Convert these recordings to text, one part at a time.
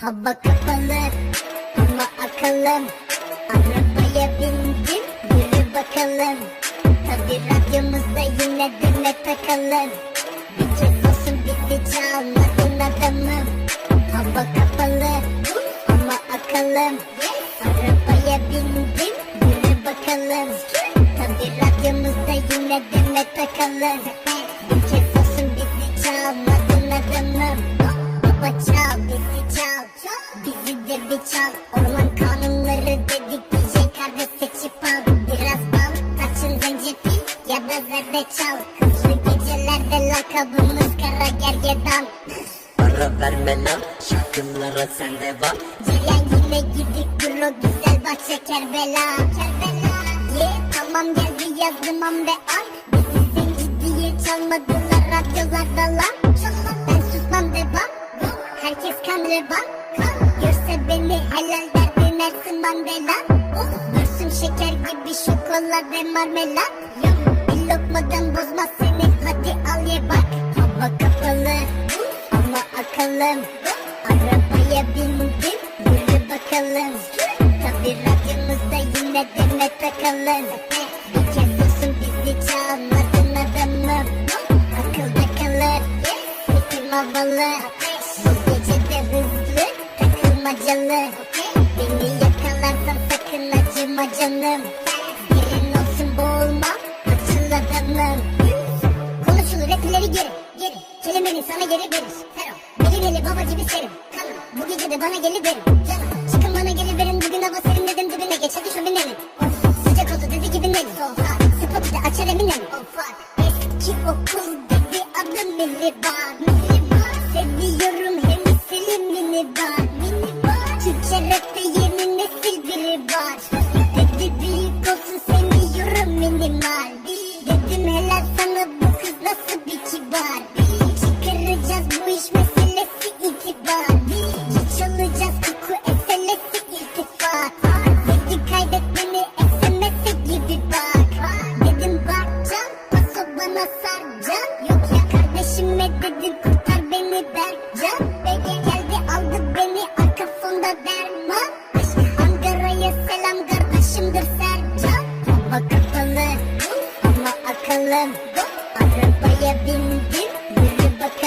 Hava kapalı ama akıllım. Arabaya bindim yürü bakalım. Tabi radyomuzda yine dinle takalım. Bir olsun bizi çalmadın adamım. Hava kapalı ama akıllım. Arabaya bindim yürü bakalım Tabi radyomuzda yine dinle takalım. Bir kez olsun bizi çalmadın adamım. Baba çal bizi çal. Bizi de bir çal. Orman kanunları dedik DJ karda seçip al. Biraz bal tarçın zencefil Ya da zerdeçal Hızlı gecelerde lakabımız kara gergedan. Para verme lan şarkılara sende var Ceylan yine gidik bro güzel bahçe Kerbela Kerbela tamam geldi yazdım am ve al Bizi zenci diye çalmadılar radyolarda lan Ben susmam devam. Herkes kan revan Görse beni helal der denersin Mandela. Dursun şeker gibi şokolade marmelat Bir lokmadan bozmaz seni. Hadi al ye bak. Hava kapalı ama akıllım takalım Bir kez olsun bizi çalmadın adamım. Akılda kalır Ritim havalı Bu gece de hızlı takılmacalı. Beni yakalarsan sakın acıma canım. Yerin olsun boğulma açıl adamım Konuşulur rapleri geri geri Kelimenin sana geri verir. Fero Elin eli baba gibi serim Kanım bu gece de bana geli derim Canım çıkın bana geli verin. Bugün hava serin dedim dibine geç. Hadi şu binelim gibi Spotu da açar eminim Eski okul dedi adım Mihriban Mihriban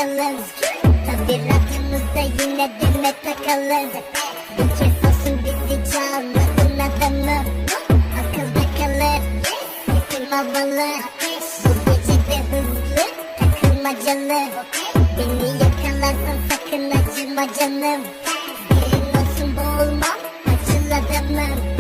bakalım Tabi radyomuzda yine deme takalım. Bir kez olsun bizi çalmadın adamım Akılda kalır ritim havalı Bu gece de hızlı takılmacalı Beni yakalarsan sakın acıma canım. Yerin olsun boğulma açıl adamım